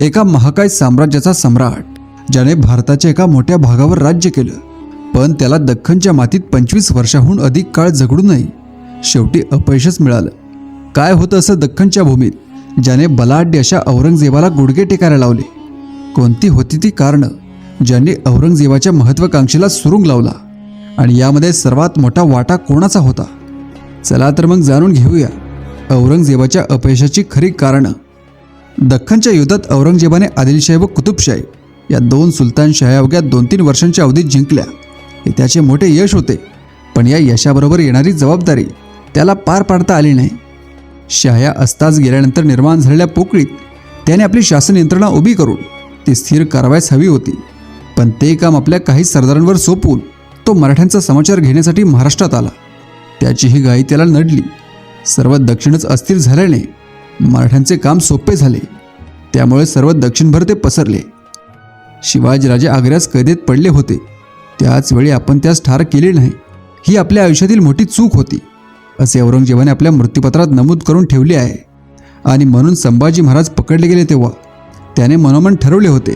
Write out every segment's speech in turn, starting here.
एका महाकाय साम्राज्याचा सम्राट ज्याने भारताच्या एका मोठ्या भागावर राज्य केलं. पण त्याला दख्खनच्या मातीत पंचवीस वर्षाहून अधिक काळ जगडूनही शेवटी अपयशच मिळालं. काय होतं असं दख्खनच्या भूमीत ज्याने बलाढ्य अशा औरंगजेबाला गुडघे टेकायला लावले? कोणती होती ती कारणं ज्यांनी औरंगजेबाच्या महत्वाकांक्षेला सुरुंग लावला? आणि यामध्ये सर्वात मोठा वाटा कोणाचा होता? चला तर मग जाणून घेऊया औरंगजेबाच्या अपयशाची खरी कारणं. दख्खनच्या युद्धात औरंगजेबाने आदिलशाही व कुतुबशाही या दोन सुलतानशाह्या अवघ्या दोन तीन वर्षांच्या अवधीत जिंकल्या. हे त्याचे मोठे यश होते. पण या यशाबरोबर येणारी जबाबदारी त्याला पार पाडता आली नाही. शाह्या अस्ताच गेल्यानंतर निर्माण झालेल्या पोकळीत त्याने आपली शासन यंत्रणा उभी करून ती स्थिर कारवाईस हवी होती. पण ते काम आपल्या काही सरदारांवर सोपवून तो मराठ्यांचा समाचार घेण्यासाठी महाराष्ट्रात आला. त्याची ही गायी त्याला नडली. सर्व दक्षिणच अस्थिर झाल्याने मराठ्यांचे काम सोपे झाले. त्यामुळे सर्व दक्षिणभर ते पसरले. शिवाजीराजे आग्र्यास कैदेत पडले होते. त्याच वेळी आपण त्यास ठार केले नाही. ही आपल्या आयुष्यातील मोठी चूक होती. असे औरंगजेबाने आपल्या मृत्यूपत्रात नमूद करून ठेवले आहे. आणि म्हणून संभाजी महाराज पकडले गेले तेव्हा त्याने मनोमन ठरवले होते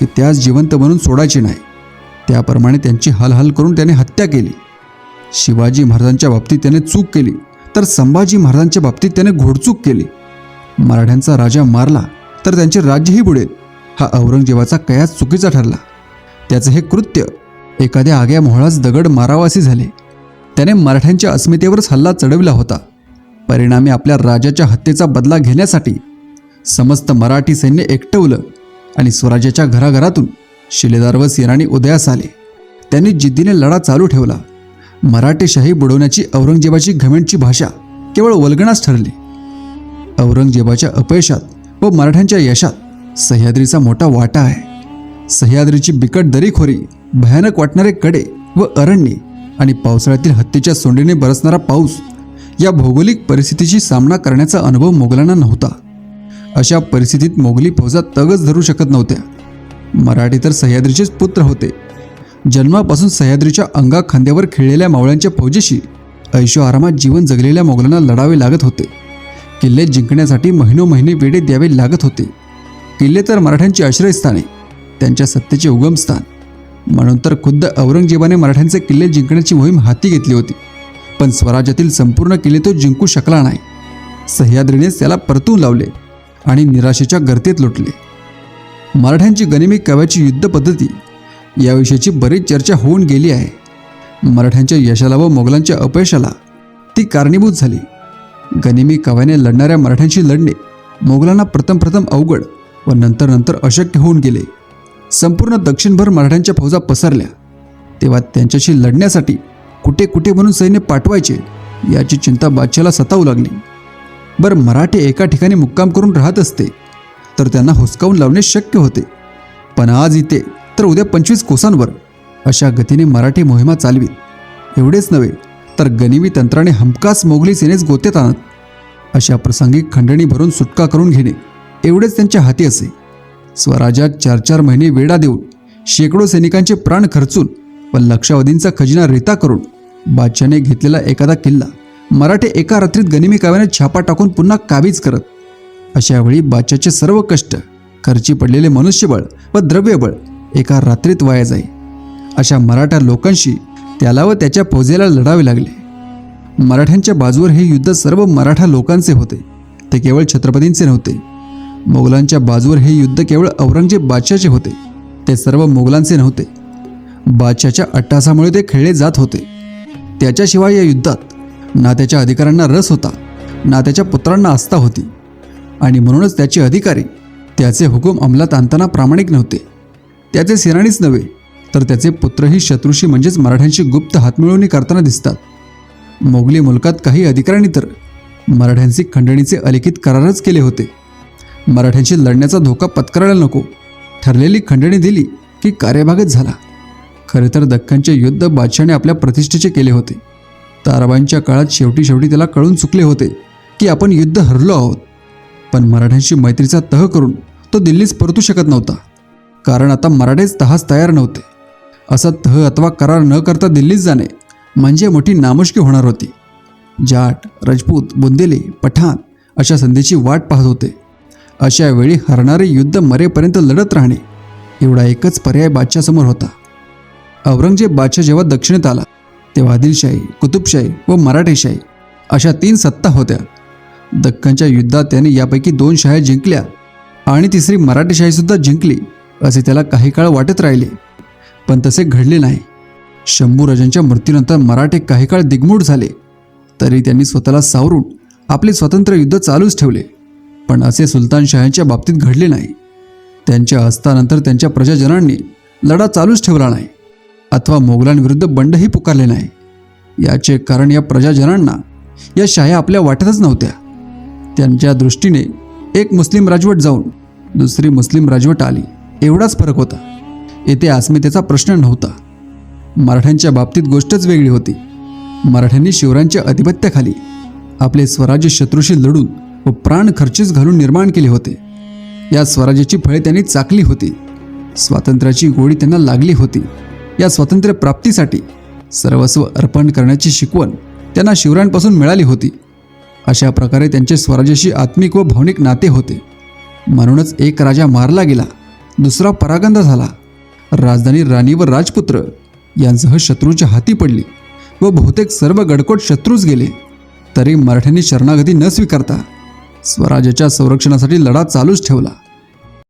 की त्यास जिवंत म्हणून सोडायचे नाही. त्याप्रमाणे त्यांची हलहल करून त्याने हत्या केली. शिवाजी महाराजांच्या बाबतीत त्याने चूक केली. तर संभाजी महाराजांच्या बाबतीत त्याने घोडचूक केली. मराठ्यांचा राजा मारला तर त्यांचे राज्यही बुडेल. हा औरंगजेबाचा कयास चुकीचा ठरला. त्याचं हे कृत्य एखाद्या आग्या मोहळास दगड मारावासी झाले. त्याने मराठ्यांच्या अस्मितेवरच हल्ला चढविला होता. परिणामी आपल्या राजाच्या हत्येचा बदला घेण्यासाठी समस्त मराठी सैन्य एकटवलं आणि स्वराज्याच्या घराघरातून शिलेदार व सेनानी उदयास आले. त्यांनी जिद्दीने लढा चालू ठेवला. मराठेशाही बुडवण्याची औरंगजेबाची घमेंटची भाषा केवळ वल्गणाच ठरली. औरंगजेबाच्या अपयशात व मराठ्यांच्या यशात सह्याद्रीचा मोठा वाटा आहे. सह्याद्रीची बिकट दरीखोरी भयानक वाटणारे कडे व अरण्ये आणि पावसाळ्यातील हत्तीच्या सोंडीने बरसणारा पाऊस या भौगोलिक परिस्थितीशी सामना करण्याचा अनुभव मोगलांना नव्हता. अशा परिस्थितीत मोगली फौजा तगच धरू शकत नव्हत्या. मराठी तर सह्याद्रीचेच पुत्र होते. जन्मापासून सह्याद्रीच्या अंगा खांद्यावर खेळलेल्या मावळ्यांच्या फौजेशी ऐशो आरामात जीवन जगलेल्या मोगलांना लढावे लागत होते. किल्ले जिंकण्यासाठी महिनो महिने वेढे द्यावे लागत होते. किल्ले तर मराठ्यांची आश्रयस्थाने त्यांच्या सत्तेचे उगमस्थान म्हणून तर खुद्द औरंगजेबाने मराठ्यांचे किल्ले जिंकण्याची मोहीम हाती घेतली होती. पण स्वराज्यातील संपूर्ण किल्ले तो जिंकू शकला नाही. सह्याद्रीनेच त्याला परतून लावले आणि निराशेच्या गर्तेत लुटले. मराठ्यांची गनिमी काव्याची युद्ध पद्धती याविषयीची बरीच चर्चा होऊन गेली आहे. मराठ्यांच्या यशाला व मोगलांच्या अपयशाला ती कारणीभूत झाली. गनिमी काव्याने लढणाऱ्या मराठ्यांशी लढणे मोगलांना प्रथम प्रथम अवघड व नंतर नंतर अशक्य होऊन गेले. संपूर्ण दक्षिणभर मराठ्यांच्या फौजा पसरल्या. तेव्हा त्यांच्याशी लढण्यासाठी कुठे कुठे म्हणून सैन्य पाठवायचे याची चिंता बादशाला सतावू लागली. बरं मराठी एका ठिकाणी मुक्काम करून राहत असते तर त्यांना हुसकावून लावणे शक्य होते. पण आज इथे तर उद्या पंचवीस कोसांवर अशा गतीने मराठी मोहिमा चालवीत. एवढेच नव्हे तर गनिमी तंत्राने हमखास मोगली सेनेस गोत्यात आणत. अशा प्रसंगी खंडणी भरून सुटका करून घेणे एवढेच त्यांच्या हाती असे. स्वराज्यात चार चार महिने वेढा देऊन शेकडो सैनिकांचे प्राण खर्चून व लक्षावधींचा खजिना रेता करून बादशाने घेतलेला एखादा किल्ला मराठे एका रात्रीत गनिमी काव्याने छापा टाकून पुन्हा काबीज करत. अशावेळी बादशाचे सर्व कष्ट खर्ची पडलेले मनुष्यबळ व द्रव्यबळ एका रात्रीत वाया जाई. अशा मराठा लोकांशी त्याला व त्याच्या फौजेला लढावे लागले. मराठ्यांच्या बाजूवर हे युद्ध सर्व मराठा लोकांचे होते. ते केवळ छत्रपतींचे नव्हते. मोगलांच्या बाजूवर हे युद्ध केवळ औरंगजेब बादशाचे होते. ते सर्व मोगलांचे नव्हते. बादशाच्या अट्टासामुळे ते खेळले जात होते. त्याच्याशिवाय या युद्धात ना त्याच्या अधिकाऱ्यांना रस होता ना त्याच्या पुत्रांना आस्था होती. आणि म्हणूनच त्याचे अधिकारी त्याचे हुकूम अंमलात आणताना प्रामाणिक नव्हते. त्याचे सेनानीच नव्हे तर त्याचे पुत्रही शत्रूशी म्हणजेच मराठ्यांशी गुप्त हातमिळवणी करताना दिसतात. मोगली मुलकात काही अधिकाऱ्यांनी तर मराठ्यांशी खंडणीचे अलिखित करारच केले होते. मराठ्यांशी लढण्याचा धोका पत्करायला नको. ठरलेली खंडणी दिली की कार्यभागच झाला. खरे तर दख्खनचे युद्ध बादशाने आपल्या प्रतिष्ठेचे केले होते. ताराबाईंच्या काळात शेवटी शेवटी त्याला कळून चुकले होते की आपण युद्ध हरलो आहोत. पण मराठ्यांशी मैत्रीचा तह करून तो दिल्लीस परतू शकत नव्हता. कारण आता मराठेच तहास तयार नव्हते. असा तह अथवा करार न करता दिल्लीत जाणे म्हणजे मोठी नामुष्की होणार होती. जाट राजपूत बुंदेली पठाण अशा संधीची वाट पाहत होते. अशा वेळी हरणारे युद्ध मरेपर्यंत लढत राहणे एवढा एकच पर्याय बादशासमोर होता. औरंगजेब बादशाह जेव्हा दक्षिणेत आला तेव्हा आदिलशाही कुतुबशाही व मराठेशाही अशा तीन सत्ता होत्या. दख्खनच्या युद्धात त्याने यापैकी दोन शाह्या जिंकल्या आणि तिसरी मराठेशाहीसुद्धा जिंकली असे त्याला काही काळ वाटत राहिले. पण तसे घडले नाही. शंभूराजांच्या मृत्यूनंतर मराठे काही काळ दिग्मूढ झाले. तरी त्यांनी स्वतःला सावरून आपले स्वतंत्र युद्ध चालूच ठेवले. पण असे सुलतानशाह्यांच्या बाबतीत घडले नाही. त्यांच्या अस्तानंतर त्यांच्या प्रजाजनांनी लढा चालूच ठेवला नाही. अथवा मोगलांविरुद्ध बंडही पुकारले नाही. याचे कारण या प्रजाजनांना या शाह्या आपल्या वाटतच नव्हत्या. त्यांच्या दृष्टीने एक मुस्लिम राजवट जाऊन दुसरी मुस्लिम राजवट आली. एवढाच फरक होता. येथे अस्मितेचा प्रश्न नव्हता. मराठ्यांच्या बाबतीत गोष्टच वेगळी होती. मराठ्यांनी शिवरायांच्या अधिपत्याखाली आपले स्वराज्य शत्रूशी लढून व प्राण खर्चीस घालून निर्माण केले होते. या स्वराज्याची फळे त्यांनी चाकली होती. स्वातंत्र्याची गोडी त्यांना लागली होती. या स्वातंत्र्य प्राप्तीसाठी सर्वस्व अर्पण करण्याची शिकवण त्यांना शिवरायांपासून मिळाली होती. अशा प्रकारे त्यांचे स्वराज्याशी आत्मिक व भावनिक नाते होते. म्हणूनच एक राजा मारला गेला दुसरा परागंदा झाला राजधानी राणी व राजपुत्र. यांसह शत्रूच्या हाती पडली व बहुतेक सर्व गडकोट शत्रूच गेले. तरी मराठ्यांनी शरणागती न स्वीकारता स्वराज्याच्या संरक्षणासाठी लढा चालूच ठेवला.